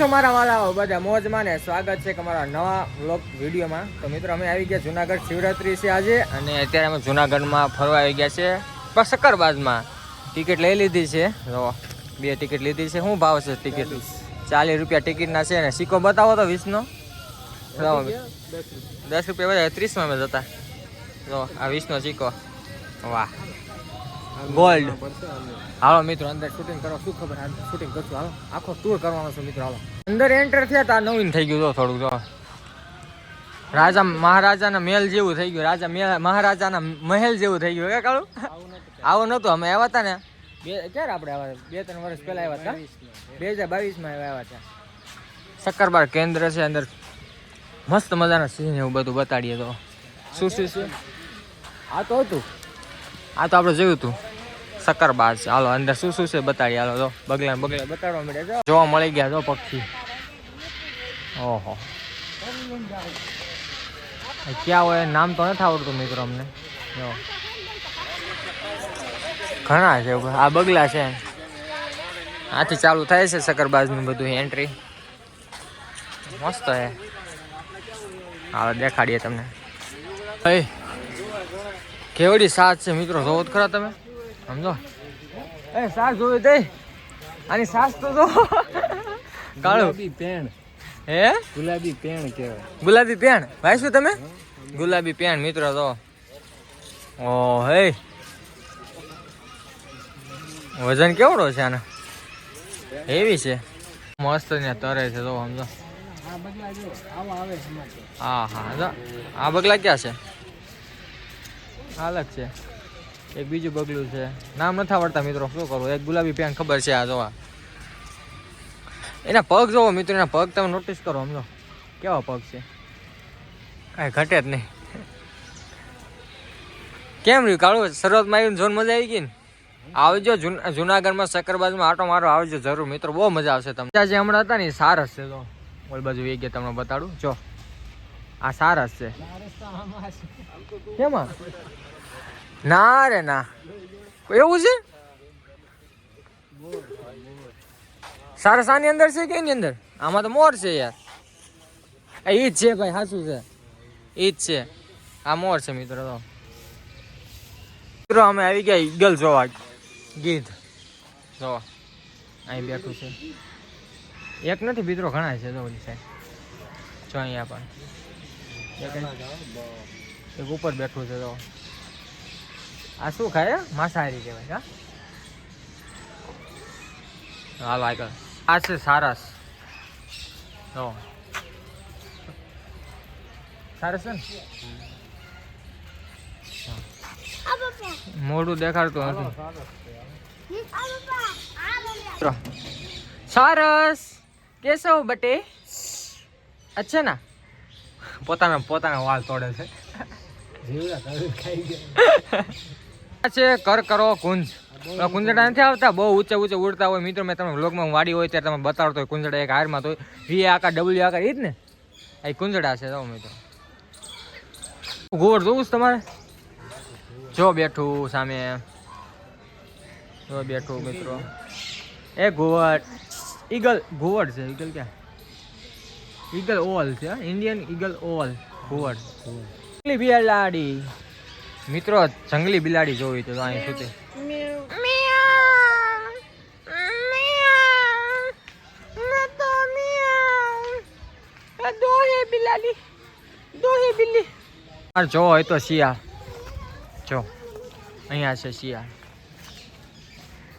છો મારા વાલાઓ? બધા મોજમાં ને સ્વાગત છે તમારા નવા વ્લોગ વિડીયોમાં. તો મિત્રો અમે આવી ગયા જુનાગઢ શિવરાત્રી છે આજે અને અત્યારે અમે જુનાગઢમાં ફરવા આવી ગયા છે. પણ સક્કરબાજમાં ટિકિટ લઈ લીધી છે. જો બે ટિકિટ લીધી છે. શું ભાવ છે ટિકિટ? ચાલીસ. રૂપિયા ટિકિટના છે ને. સિક્કો બતાવો તો વીસનો. દસ રૂપિયા? બધા ત્રીસમાં અમે જતા. જો આ વીસનો સિક્કો. વાહ. ગોલ્ડ હાલો મિત્રો, અંદર શૂટિંગ કરો. શું ખબર શૂટિંગ કરશું? હાલો. આખો ટૂર કરવાનો છે મિત્રો, હાલો. અંદર એન્ટર થયા તા નવીન થઈ ગયું તો થોડુંક તો રાજા મહારાજાના મહેલ જેવું થઈ ગયું. રાજા મહારાજાના મહેલ જેવું થઈ ગયું કે કાળું? આવું નહોતું. અમે આવ્યા હતા ને, બે, ક્યારે આપણે આવ્યા? બે, ત્રણ વર્ષ પહેલા આવ્યા હતા બે હજાર બાવીસમાં આવ્યા હતા શક્કરબાર કેન્દ્ર છે, અંદર મસ્ત મજાના સીન એવું બધું બતાડીએ તો. શું શું શું? આ તો હતું. આ તો આપણે જોયું હતું. સક્કરબાર છે. હાલો, અંદર શું શું છે બતાડી? હાલો તો બગલા બગલા બતાડવા મળે છે જોવા મળી ગયા, જો, પક્ષી. ઓહો. ક્યાં હોય? નામ તો નથી આવડતું મિત્રો અમને. જો. ઘણા છે, આ બગલા છે. આથી ચાલુ થાય છે સક્કરબાજનું બધું એન્ટ્રી મસ્ત હે હાલો, દેખાડીએ તમને. કેવડી સાત છે મિત્રો? જોવો ખરા તમે. સમજો? એ સાસ જોયું તે. આની સાસ તો જો. કાળું. ગુલાબી પેણ. હે? ગુલાબી પેણ કહેવાય. ગુલાબી પેણ. ભાઈ શું તમે? ગુલાબી પેણ મિત્રો તો ઓ હે. વજન કેવડો છે આને? હેવી છે. મસ્ત ને તરે છે તો સમાજ. હા હા આ બગલા ક્યાં છે? અલગ છે. એક બીજું બગલું છે. નામ નથી આવડતા મિત્રો શું કરું? એક ગુલાબી પેન ખબર છે આ જોવા. એના પગ જોવો મિત્રો એના પગ તમે નોટિસ કરો હમણાં. કેવા પગ છે? કાંઈ ઘટે જ નહીં. કેમ રહ્યું? કાળું શરૂઆતમાં આવીને જોન મજા આવી ગઈ ને? આવજો જૂન- જુનાગઢમાં સક્કરબાજમાં આટો મારો આવજો જરૂર મિત્રો બહુ મજા આવશે તમને. જે હમણાં હતા ને એ સારસ છે તો ઓલ બાજુ એ ગયા તમને બતાડું. જો. આ સારસ છે. કેમાં? ના રે, ના. એવું છે? સારા સાની અંદર છે કે એની અંદર? આમાં તો મોર છે યાર. આ ઈ જ છે ભાઈ સાચું છે. ઈ જ છે. આ મોર છે મિત્રો તો. મિત્રો, અમે આવી ગયા ઈગલ જોવા. ગીધ. જોવા અહીં બેઠું છે. એક નથી, મિત્રો, ઘણા છે, જો ઓલી સાહેબ જો અહીંયા પણ. એક ઉપર બેઠું છે તો આ શું ખાય? માંસાહારી કહેવાય હા? હાલો આગળ. આ છે સારસ. હો સારસ છે ને? મોઢું દેખાડતું નથી. સારસ. કેસો બટે. અચ્છા ના. પોતાના પોતાના વાળ તોડે છે. જીવડા ખાઈ ગયા. છે કર કરો કુંજ. કુંજડા નથી આવતા બહુ ઊંચે ઊંચે ઉડતા હોય. મિત્રો મેં તમે વ્લોગમાં વાડી હોય ત્યારે તમે બતાડતો હોય કુંજડા એક હારમાં તો વી આકાર ડબલ્યુ આકાર એ જ ને? આ કુંજડા છે તો મિત્રો. ગોળ જોવું તમારે? જો બેઠું સામે. જો બેઠું મિત્રો. એ ઘુવડ ઈગલ ઘુવડ છે ઈગલ ક્યાં? ઈગલ ઓલ છે ઇન્ડિયન ઈગલ ઓલ ઘુવડ બિલાડી મિત્રો જંગલી બિલાડી જોવી તો અહીં સુધી. જો હોય તો શિયાળ. જો, અહીંયા છે શિયાળ.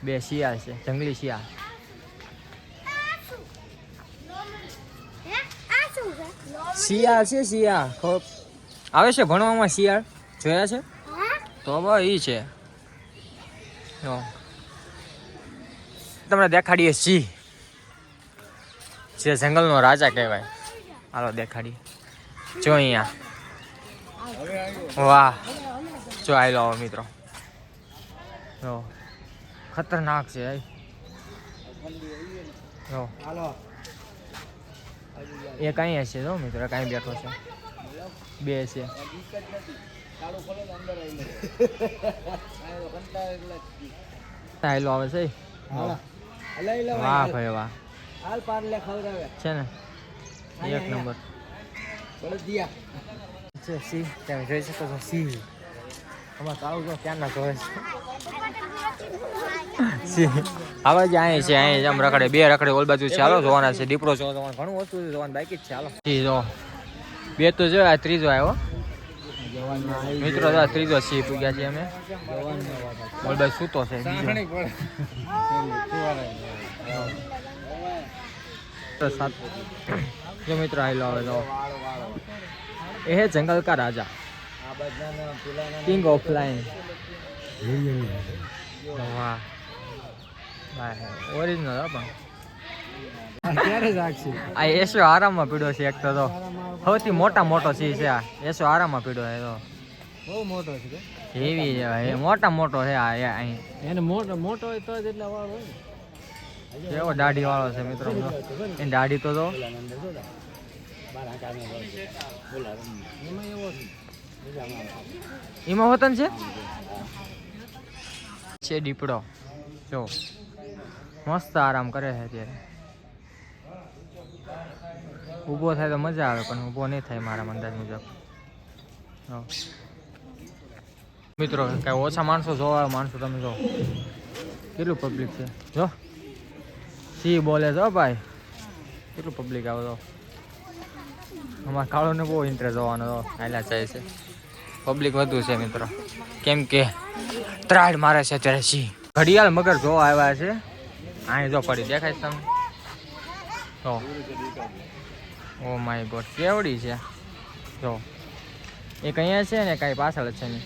બે શિયાળ છે, જંગલી શિયાળ. શિયાળ છે, શિયાળ. આવે છે ભણવામાં શિયાળ? જોયા છે? તો ભાઈ ઈ છે. તમને દેખાડીએ સિંહ જે જંગલનો રાજા કહેવાય. હાલો દેખાડીએ. જો અહીંયા. વાહ. જો આવી લો મિત્રો. જો. ખતરનાક છે જો. એક અહીંયા છે જો મિત્રો? કાંઈ બેઠો છે? બે છે. આયલો આવે છે વાહ ભાઈ વાહ. હાલ પાર્લે ખવડાવે. છે ને? એક નંબર. બળદિયા છે તમે જોઈ શકો છો સિંહ આમાં કાળું તો ક્યાંના જોવે છે? હવે જ અહીં છે અહીં આમ રખડે બે રખડે ઓલ બાજુ છે હાલો જોવાના છે. દીપડો જોવા જોવાનું ઘણું વસ્તુ જોવાનું બાકી જ છે હાલો. જો. બે તો જો આ ત્રીજો આવ્યો. મિત્રો જો ત્રીજો સિંહ પૂગ્યા છે અમે. બાજુ સૂતો છે તો સાત જો મિત્રો આવેલો આવે તો એ હે જંગલ કા રાજા. કિંગ ઓફ લાઈન વાહ. ઓરિજિનલ હા. પણ. આ એસો આરામમાં પીડ્યો છે એક તો તો. સૌથી મોટા મોટો સિંહ છે આ. એસો આરામમાં પીડો છે તો બહુ મોટો છે એવી છે ભાઈ, મોટા મોટો છે આ એ અહીં. એને મોટો મોટો હોય તો જ એટલે વાળો હોય કેવો દાઢી વાળો છે મિત્રો. એની દાઢી તો તો એમાં વતન છે? છે દીપડો. જો. મસ્ત આરામ કરે છે અત્યારે. ઊભો થાય તો મજા આવે, પણ ઊભો નહીં થાય મારા અંદાજ મુજબ. જો. મિત્રો, કાંઈ ઓછા માણસો જોવા માણસો તમે જો. કેટલું પબ્લિક છે? જો. સી બોલે છો ભાઈ? કેટલું પબ્લિક આવે તો? અમારા કાળોને બહુ ઇન્ટરેસ્ટ હોવાનો તો, હાલ્યા જાય છે. પબ્લિક વધુ છે મિત્રો. કેમ કે ત્રાડ મારે છે અત્યારે સી ઘડિયાળ મગર જોવા આવ્યા છે. અહીં જો પડી દેખાય તમને. જો. ઓ માય ગોડ કેવડી છે? જો એક અહીંયા છે ને કાંઈ પાછળ છે ને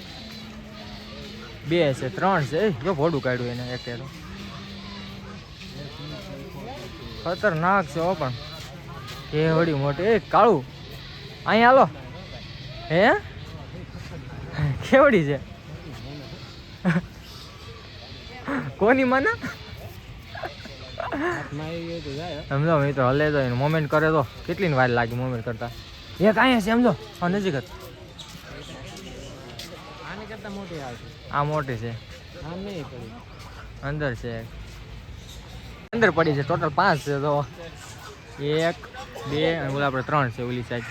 બે છે ત્રણ છે. એ, જો ભોડું કાઢ્યું એને એક ખતરનાક છે હો પણ. કેવડી મોટી. એ કાળું. અહીંયા હાલો. હે? કેવડી છે? કોની માના? તો સમજો મિત્રો હલે તો મોમેન્ટ કરે તો કેટલી વાર લાગી મોમેન્ટ કરતા? એક અહીંયા છે, સમજો હા નજીક જ. આ મોટી છે. અંદર છે અંદર પડી છે ટોટલ પાંચ છે તો. એક, બે અને ઓલા આપણે ત્રણ છે ઓલી સાઈડ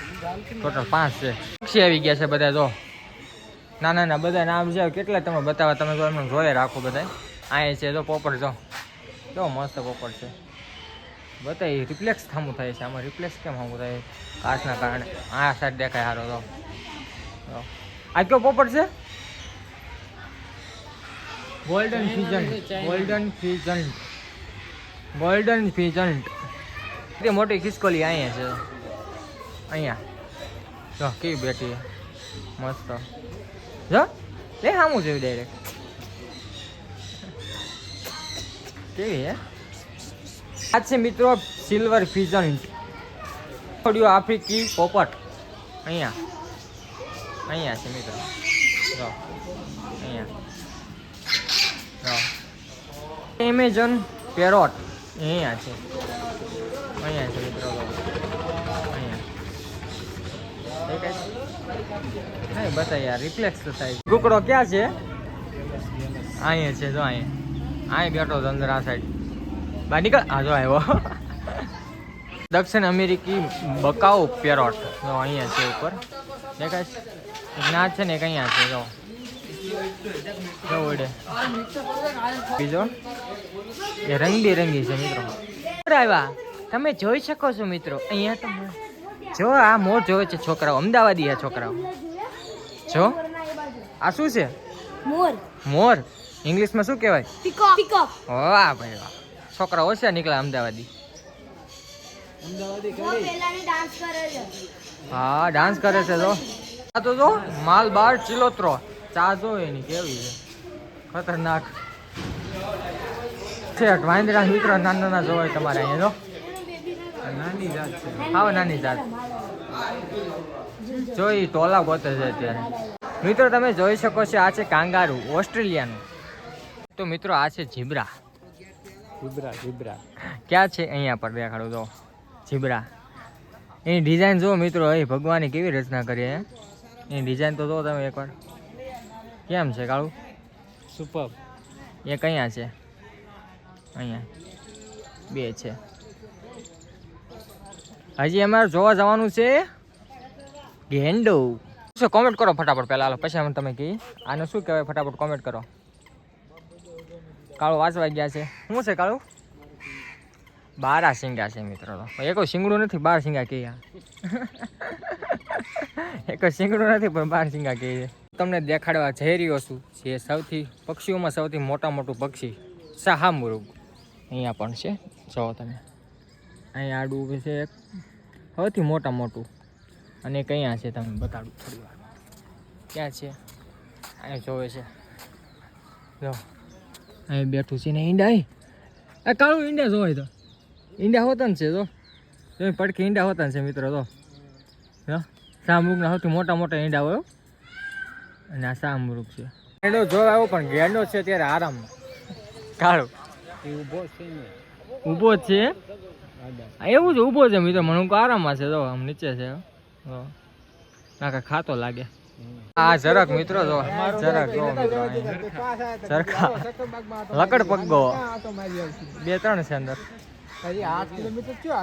ટોટલ પાંચ છે. પક્ષી આવી ગયા છે બધા જો. ના ના ના બધા નામ છે. કેટલા તમે બતાવવા તમે તો એમને જોયે રાખો બધા અહીંયા છે જો પોપર જો. જો મસ્ત પોપટ છે. બતાવી રિફ્લેક્સ થામું થાય છે. આમાં રિફ્લેક્સ કેમ થામું થાય? કાચના કારણે. આ સાઈડ દેખાય સારો તો. જો. આ કયો પોપટ છે? Golden pheasant golden pheasant golden pheasant તે મોટી ખિસકોલી અહીંયા છે. અહીંયા. જો, કેવી બેઠી. મસ્ત. જો લે સામું જોયું ડાયરેક્ટ કેવી હે? આ છે મિત્રો સિલ્વર ફિઝન થોડ્યું આફ્રિકી પોપટ. અહીંયા. અહીંયા છે મિત્રો. જો. અહીંયા. જો. એમેઝોન પેરોટ અહીંયા છે. અહીંયા છે મિત્રો. અહીંયા. બતા યાર. રિફ્લેક્સ થાય. કુકડો ક્યાં છે? અહીંયા છે, જો અહીંયા. અહીં બેઠો ધંધરા અંદર આ સાઈડ બહાર નીકળ. હા જો આવ્યો. દક્ષિણ અમેરિકી બકાઉ પેરોટ. જો અહીંયા છે ઉપર. દેખાય છે? ના છે ને એક અહીંયા છે જો. જો બીજો? એ રંગબેરંગી છે મિત્રો. આવ્યા. તમે જોઈ શકો છો મિત્રો. અહીંયા તો જો આ મોર જોવે છે છોકરાઓ. અમદાવાદી આ છોકરાઓ. જો. આ શું છે? મોર. મોર. ઇંગ્લિશમાં શું કહેવાય? પિકઅપ વાહ ભાઈ વાહ. છોકરા ઓછા નીકળ્યા અમદાવાદી. અમદાવાદી મોર કરી પહેલાની ડાન્સ કરે છે. હા ડાન્સ કરે છે તો આ તો જો માલ બાર ચિલોત્રો. ચા જો એની કેવી છે. ખતરનાક. છે વાંદરા મિત્રો નાના નાના જોવાય તમારે અહીંયા જો. નાની જાત છે. આવો નાની જાત. જો એ ટોલા ગોતે છે અત્યારે. મિત્રો તમે જોઈ શકો છો આ છે કાંગારું ઓસ્ટ્રેલિયાનું. તો મિત્રો આ છે ઝીબ્રા ઝીબ્રા ઝીબ્રા ક્યાં છે અહીંયા પર દેખાડું તો? ઝીબ્રા એની ડિઝાઇન જુઓ મિત્રો એ ભગવાનની કેવી રચના કરી હે. એની ડિઝાઇન તો જુઓ તમે એકવાર. કેમ છે કાળું? સુપર. એ કયા છે? અહીંયા. બે છે. હજી અમારે જોવા જવાનું છે ગેંડો શું કોમેન્ટ કરો ફટાફટ પહેલાં હાલો પછી અમે તમે કહી આને શું કહેવાય? ફટાફટ કોમેન્ટ કરો. કાળું વાંચવા ગયા છે. શું છે કાળું? બારા શિંગા છે મિત્રો. તો એકો શિંગડું નથી, બાર શિંગા કહ્યા એક શિંગડું નથી, પણ બાર શિંગા કહે છે તમને દેખાડવા જઈ રહ્યો છું જે સૌથી, પક્ષીઓમાં સૌથી મોટા મોટું પક્ષી શાહામૃગ અહીંયા પણ છે. જો તમે. અહીંયા આડું છે એક. સૌથી મોટા મોટું. અને ક્યાં છે તમે બતાડું થોડી વાર. ક્યાં છે? અહીંયા જોવે છે. જો અહીં બેઠું છે ને ઈંડા અહીં આ કાળું ઈંડા જોવાય તો. ઈંડા હોતા ને છે તો તમે પડખે ઈંડા હોતા છે મિત્રો તો હા શામૃગના સૌથી મોટા મોટા ઈંડા હોય અને આ શામૃગ છે. ગેંડો આવ્યો પણ ગેંડો છે ત્યારે આરામ. કાળો. એ ઊભો છે ઊભો છે? આ એવું જ ઊભો છે મિત્રો મને આરામમાં છે જો. આમ નીચે છે હો. નાકા ખાતો લાગે. આ જરાક મિત્રો જો, જરાક જો. સરખા. લકડ પગ્ગો બે ત્રણ છે અંદર.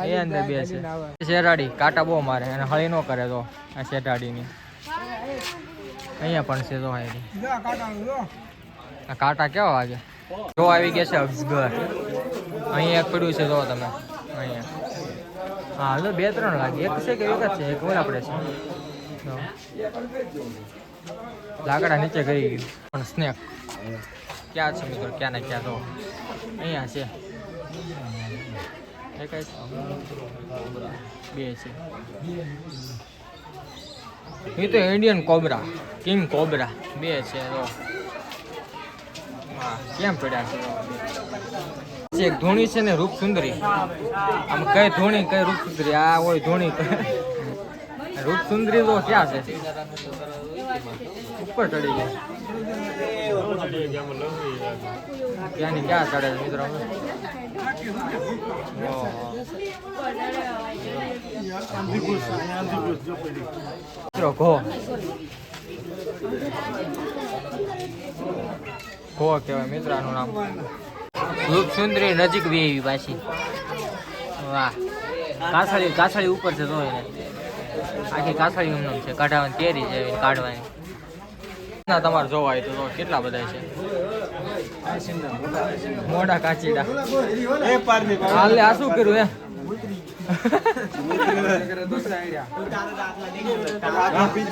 એ અંદર બે શેરાડી, કાંટા બહુ મારે, અને હળી ન કરે તો આ શેરાડીની. અહીંયા પણ છે જો. આ કાંટા કેવા વાગે? જો આવી ગયા છે અફઝગર અહીંયા એક પડ્યું છે જો તમે. અહીંયા. હા હાલો બે ત્રણ લાગે. એક છે કે એક જ છે? એક ઓલા છે. લાકડા નીચે ગઈ. ગયું પણ સ્નેક ક્યાં છે મિત્રો? ક્યાં ને ક્યાં તો? અહીંયા છે. બે છે. એ તો ઇન્ડિયન કોબરા કિંગ કોબરા બે છે તો. કેમ પડ્યા છે એક ધોણી છે ને રૂપ સુંદરી આમ કઈ ધોણી, કઈ રૂપ સુંદરી આ હોય ધોણી. રૂપ સુંદરી તો ક્યાં છે? ઉપર ચડી ગઈ. ત્યાંની ક્યાં ચડે છે મિત્રો. મિત્રો, ઘો. ઘો કહેવાય મિત્રાનું નામ. રૂપસુંદરી નજીક બી એવી પાછી. વાહ. કાસળી કાસળી ઉપર છે તો એને આખી કાસળી એમનું છે. કાઢવાની કેરી છે કાઢવાની. ના તમારે જોવા હોય તો કેટલા બધા છે? મોડા કાચીડા. હાલે આ શું કર્યું એ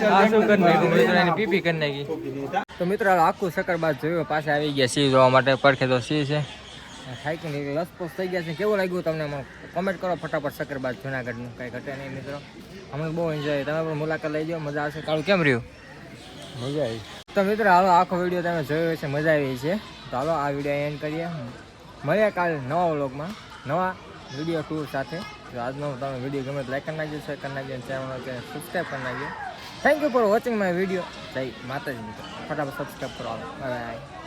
આ શું કરી નાખ્યું? મિત્રો એની પીપી કરી નાખી. તો મિત્રો આખું સકરબાદ જોયું પાસે આવી ગયા સિંહ જોવા માટે. પરખે તો સિંહ છે. થાકી લસપોસ થઈ ગયા છે. કેવું લાગ્યું તમને? કોમેન્ટ કરો ફટાફટ સકરબાદ જુનાગઢનું. કાંઈ ઘટે નહીં મિત્રો. અમને બહુ એન્જોય તમે પણ મુલાકાત લઈ જાઓ મજા આવશે. કાળું કેમ રહ્યું? મજા આવી. તો મિત્રો હાલો આખો વીડિયો તમે જોયો છે મજા આવી છે તો હાલો આ વીડિયો એન્ડ કરીએ. મળીએ કાલે નવા વ્લોગમાં. નવા વીડિયો ટૂર સાથે. જો આજનો તમે વીડિયો ગમે તો લાઈક કરી નાખજો શેર કરી નાખજો ચેનલ સબસ્ક્રાઈબ કરી નાખજો. Thank you for watching my video જય માતાજી મિત્રો. ફટાફટ સબસ્ક્રાઈબ કરો. બાય